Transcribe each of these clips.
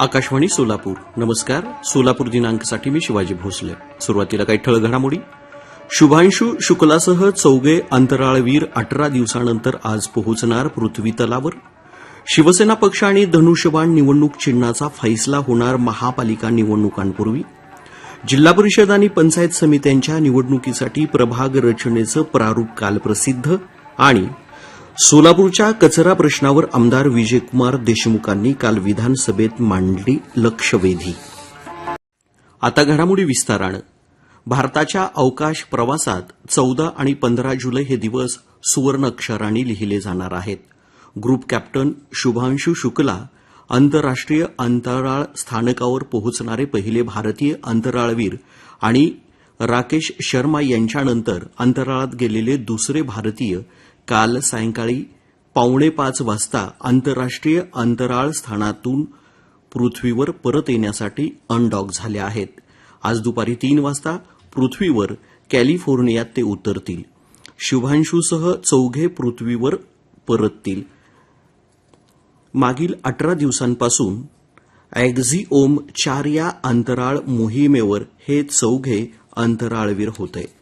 आकाशवाणी सोलापूर. नमस्कार. सोलापूर दिनांकसाठी मी शिवाजी भोसले. सुरुवातीला काही ठळ घडामोडी. शुभांशू शुक्लासह चौघे अंतराळवीर अठरा दिवसानंतर आज पोहोचणार पृथ्वी तलावर. शिवसेना पक्ष आणि धनुष्यबाण निवडणूक चिन्हाचा फैसला होणार महापालिका निवडणुकांपूर्वी. जिल्हा परिषद आणि पंचायत समित्यांच्या निवडणुकीसाठी प्रभाग रचनेचं प्रारूप काल प्रसिद्ध आणि सोलापूरच्या कचरा प्रश्नावर आमदार विजयकुमार देशमुखांनी काल विधानसभेत मांडली लक्षवेधी. आता घडामोडी विस्तारानं. भारताच्या अवकाश प्रवासात चौदा आणि पंधरा जुलै हे दिवस सुवर्ण अक्षरांनी लिहिले जाणार आहेत. ग्रुप कॅप्टन शुभांशू शुक्ला आंतरराष्ट्रीय अंतराळ स्थानकावर पोहोचणारे पहिले भारतीय अंतराळवीर आणि राकेश शर्मा यांच्यानंतर अंतराळात गेलेले दुसरे भारतीय काल सायंकाळी पावणेपाच वाजता आंतरराष्ट्रीय अंतराळ स्थानातून पृथ्वीवर परत येण्यासाठी अनडॉक झाले आहेत. आज दुपारी तीन वाजता पृथ्वीवर कॅलिफोर्नियात ते उतरतील. शुभांशूसह चौघे पृथ्वीवर परततील. मागील अठरा दिवसांपासून ॲक्झिओम चार या अंतराळ मोहिमेवर हे चौघे अंतराळवीर होते.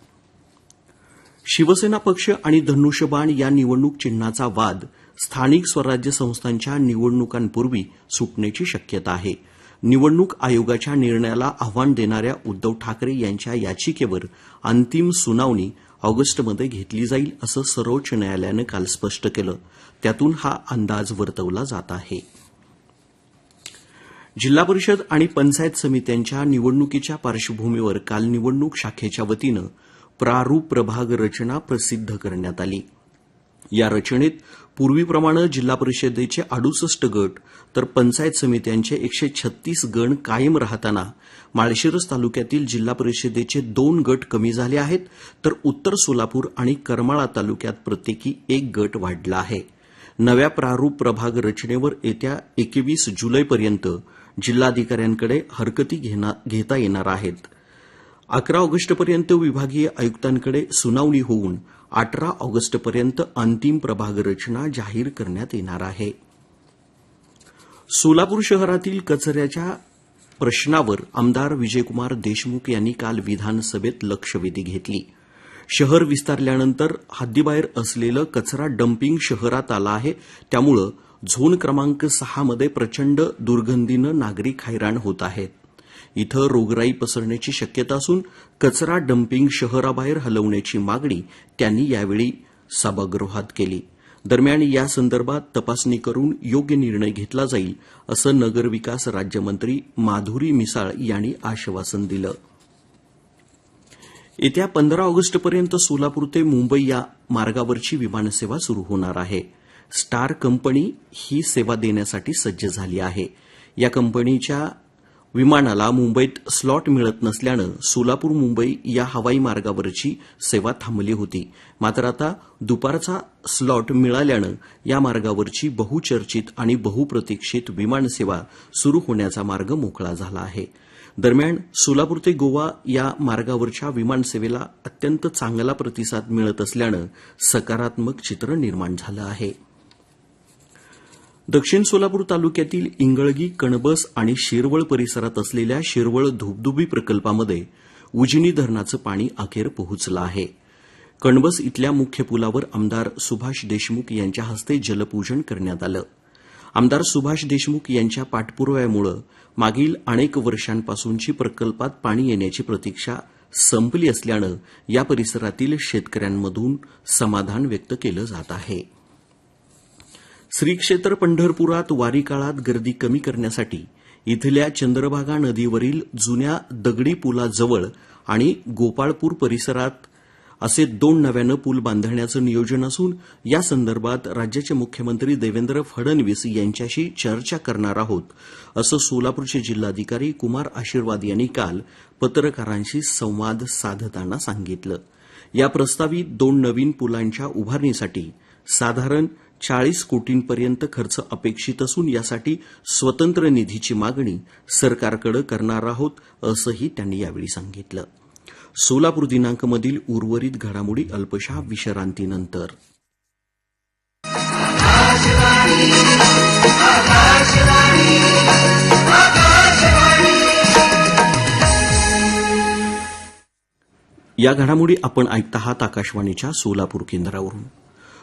शिवसेना पक्ष आणि धनुष्यबाण या निवडणूक चिन्हाचा वाद स्थानिक स्वराज्य संस्थांच्या निवडणुकांपूर्वी सुटण्याची शक्यता आहे. निवडणूक आयोगाच्या निर्णयाला आव्हान देणाऱ्या उद्धव ठाकरे यांच्या याचिकेवर अंतिम सुनावणी ऑगस्टमध्ये घेतली जाईल असं सर्वोच्च न्यायालयानं काल स्पष्ट केलं. त्यातून हा अंदाज वर्तवला जात आहे. जिल्हा परिषद आणि पंचायत समित्यांच्या निवडणुकीच्या पार्श्वभूमीवर काल निवडणूक शाखेच्या वतीनं प्रारूप प्रभाग रचना प्रसिद्ध करण्यात आली. या रचनेत पूर्वीप्रमाणे जिल्हा परिषदेचे अडुसष्ट गट तर पंचायत समित्यांचे एकशे छत्तीस गण कायम राहताना माळशिरस तालुक्यातील जिल्हा परिषदेचे दोन गट कमी झाले आहेत तर उत्तर सोलापूर आणि करमाळा तालुक्यात प्रत्येकी एक गट वाढला आहे. नव्या प्रारूप प्रभाग रचनेवर येत्या एकवीस जुलैपर्यंत जिल्हाधिकाऱ्यांकडे हरकती घेता येणार आहेत. अकरा ऑगस्टपर्यंत विभागीय आयुक्तांकडे सुनावणी होऊन अठरा ऑगस्टपर्यंत अंतिम प्रभाग रचना जाहीर करण्यात येणार आहे. सोलापूर शहरातील कचऱ्याच्या प्रश्नावर आमदार विजयकुमार देशमुख यांनी काल विधानसभेत लक्षवेधी घेतली. शहर विस्तारल्यानंतर हद्दीबाहेर असलेलं कचरा डम्पिंग शहरात आलं आहे. त्यामुळं झोन क्रमांक सहामध्ये प्रचंड दुर्गंधीनं नागरिक हैराण होत आहेत. इथं रोगराई पसरण्याची शक्यता असून कचरा डम्पिंग शहराबाहेर हलवण्याची मागणी त्यांनी यावेळी सभागृहात केली. दरम्यान या संदर्भात तपासणी करून योग्य निर्णय घेतला जाईल असं नगरविकास राज्यमंत्री माधुरी मिसाळ यांनी आश्वासन दिलं. येत्या पंधरा ऑगस्टपर्यंत सोलापूर ते मुंबई या मार्गावरची विमानसेवा सुरू होणार आहे. स्टार कंपनी ही सेवा देण्यासाठी सज्ज झाली आहे. या कंपनीच्या विमानाला मुंबईत स्लॉट मिळत नसल्यानं सोलापूर मुंबई या हवाई मार्गावरची सेवा थांबली होती. मात्र आता दुपारचा स्लॉट मिळाल्यानं या मार्गावरची बहुचर्चित आणि बहुप्रतीक्षित विमानसेवा सुरू होण्याचा मार्ग मोकळा झाला आहे. दरम्यान सोलापूर ते गोवा या मार्गावरच्या विमानसेवेला अत्यंत चांगला प्रतिसाद मिळत असल्यानं सकारात्मक चित्र निर्माण झालं आहे. दक्षिण सोलापूर तालुक्यातील इंगळगी कणबस आणि शिरवळ परिसरात असलेल्या शिरवळ धुबधुबी प्रकल्पामध्ये उजनी धरणाचं पाणी अखेर पोहोचलं आहे. कणबस इथल्या मुख्य पुलावर आमदार सुभाष देशमुख यांच्या हस्ते जलपूजन करण्यात आलं. आमदार सुभाष देशमुख यांच्या पाठपुराव्यामुळे मागील अनेक वर्षांपासूनची प्रकल्पात पाणी येण्याची प्रतीक्षा संपली असल्यानं या परिसरातील शेतकऱ्यांमधून समाधान व्यक्त केलं जात आहे. श्री क्षेत्र पंढरपुरात वारी काळात गर्दी कमी करण्यासाठी इथल्या चंद्रभागा नदीवरील जुन्या दगडी पुलाजवळ आणि गोपाळपूर परिसरात असे दोन नव्यानं पूल बांधण्याचं नियोजन असून या संदर्भात राज्याचे मुख्यमंत्री देवेंद्र फडणवीस यांच्याशी चर्चा करणार आहोत असं सोलापूरचे जिल्हाधिकारी कुमार आशीर्वाद यांनी काल पत्रकारांशी संवाद साधताना सांगितलं. या प्रस्तावित दोन नवीन पुलांच्या उभारणीसाठी साधारण चाळीस कोटींपर्यंत खर्च अपेक्षित असून यासाठी स्वतंत्र निधीची मागणी सरकारकडे करणार आहोत असंही त्यांनी यावेळी सांगितलं. सोलापूर दिनांकमधील उर्वरित घडामोडी अल्पशा विश्रांतीनंतर. या घडामोडी आपण ऐकत आहात आकाशवाणीच्या सोलापूर केंद्रावरून.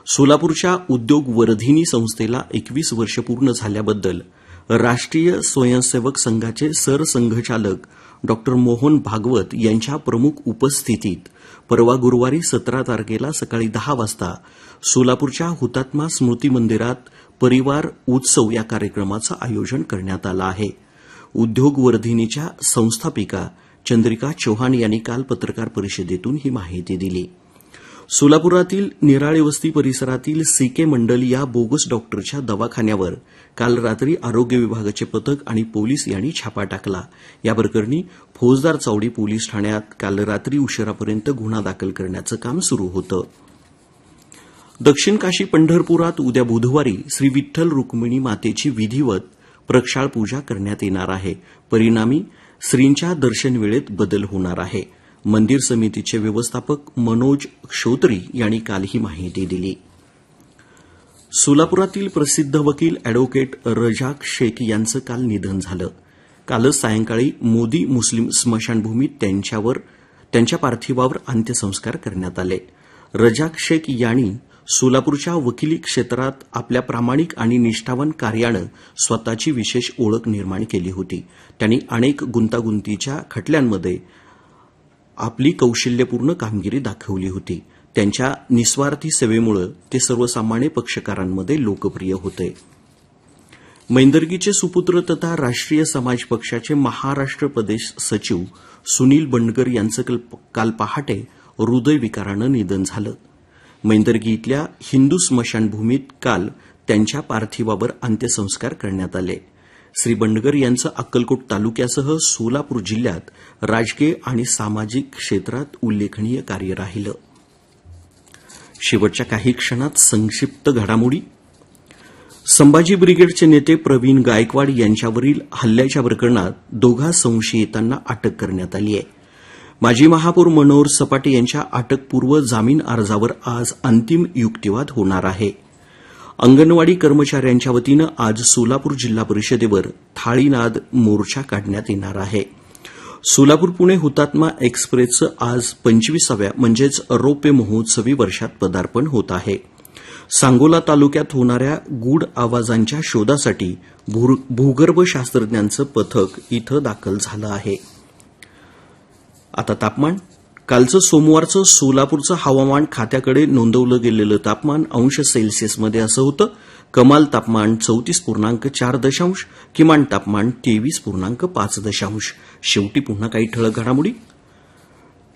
सोलापूरच्या उद्योग वर्धिनी संस्थेला एकवीस वर्ष पूर्ण झाल्याबद्दल राष्ट्रीय स्वयंसेवक संघाचे सरसंघचालक डॉ मोहन भागवत यांच्या प्रमुख उपस्थितीत परवा गुरुवारी सतरा तारखेला सकाळी दहा वाजता सोलापूरच्या हुतात्मा स्मृती मंदिरात परिवार उत्सव या कार्यक्रमाचं आयोजन करण्यात आलं आहे. उद्योग वर्धिनीच्या संस्थापिका चंद्रिका चौहान यांनी काल पत्रकार परिषदेतून ही माहिती दिली. सोलापुरातील निराळे वस्ती परिसरातील सीके मंडल या बोगस डॉक्टरच्या दवाखान्यावर काल रात्री आरोग्य विभागाचे पथक आणि पोलीस यांनी छापा टाकला. या प्रकरणी फौजदार चावडी पोलीस ठाण्यात काल रात्री उशिरापर्यंत गुन्हा दाखल करण्याचं काम सुरू होतं. दक्षिण काशी पंढरपुरात उद्या बुधवारी श्री विठ्ठल रुक्मिणी मातेची विधिवत प्रक्षाळ पूजा करण्यात येणार आहे. परिणामी श्रींच्या दर्शन वेळेत बदल होणार आहे. मंदिर समितीचे व्यवस्थापक मनोज क्षोत्री यांनी काल ही माहिती दिली. सोलापुरातील प्रसिद्ध वकील अॅडव्होकेट रजाक शेख यांचं काल निधन झालं. कालच सायंकाळी मोदी मुस्लिम स्मशानभूमीत त्यांच्यावर त्यांच्या पार्थिवावर अंत्यसंस्कार करण्यात आले. रजाक शेख यांनी सोलापूरच्या वकिली क्षेत्रात आपल्या प्रामाणिक आणि निष्ठावान कार्यानं स्वतःची विशेष ओळख निर्माण केली होती. त्यांनी अनेक गुंतागुंतीच्या खटल्यांमध्ये आपली कौशल्यपूर्ण कामगिरी दाखवली होती. त्यांच्या निस्वार्थी सेवेमुळे ते सर्वसामान्य पक्षकारांमध्ये लोकप्रिय होते. मैंदर्गीचे सुपुत्र तथा राष्ट्रीय समाज पक्षाचे महाराष्ट्र प्रदेश सचिव सुनील बंडगर यांचं काल- काल पहाटे हृदयविकारानं निधन झालं. मैंदर्गी इथल्या हिंदू स्मशानभूमीत काल त्यांच्या पार्थिवावर अंत्यसंस्कार करण्यात आले. श्री बंडगर यांचं अक्कलकोट तालुक्यासह सोलापूर जिल्ह्यात राजकीय आणि सामाजिक क्षेत्रात उल्लेखनीय कार्य राहिलं. शेवटच्या काही क्षणात संक्षिप्त घडामोडी. संभाजी ब्रिगेडचे नेते प्रवीण गायकवाड यांच्यावरील हल्ल्याच्या प्रकरणात दोघा संशयितांना अटक करण्यात आली आहे. माजी महापौर मनोहर सपाटे यांच्या अटकपूर्व जामीन अर्जावर आज अंतिम युक्तिवाद होणार आहे. अंगणवाडी कर्मचाऱ्यांच्या वतीनं आज सोलापूर जिल्हा परिषदेवर थाळीनाद मोर्चा काढण्यात येणार आहे. सोलापूर पुणे हुतात्मा एक्सप्रेसचं आज पंचवीसाव्या म्हणजेच रौप्य महोत्सवी वर्षात पदार्पण होत आहे. सांगोला तालुक्यात होणाऱ्या गूढ आवाजांच्या शोधासाठी भूर- भूगर्भ शास्त्रज्ञांचं पथक इथं दाखल झालं आहे. आता तापमान कालचं सोमवारचं सोलापूरचं हवामान खात्याकडे नोंदवलं गेलेलं तापमान अंश सेल्सिअसमध्ये असं होतं. कमाल तापमान चौतीस पूर्णांक चार दशांश किमान तापमान तेवीस पूर्णांक पाच दशांश. शेवटी पुन्हा काही ठळक घडामोडी.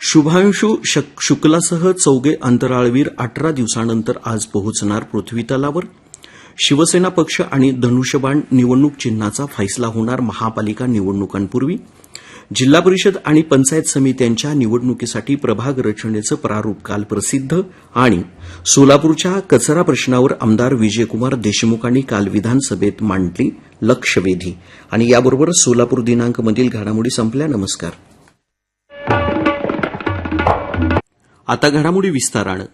शुभांशू शक- शुक्लासह चौघे अंतराळवीर अठरा दिवसानंतर आज पोहोचणार पृथ्वी तलावर. शिवसेना पक्ष आणि धनुष्यबाण निवडणूक चिन्हाचा फैसला होणार महापालिका निवडणुकांपूर्वी. जिल्हा परिषद आणि पंचायत समित्यांच्या निवडणुकीसाठी प्रभाग रचनेचं प्रारूप काल प्रसिद्ध आणि सोलापूरच्या कचरा प्रश्नावर आमदार विजयकुमार देशमुखांनी काल विधानसभेत मांडली लक्षवेधी. आणि याबरोबर सोलापूर दिनांकमधील घडामोडी संपल्या. नमस्कार. आता घडामोडी विस्तारानं.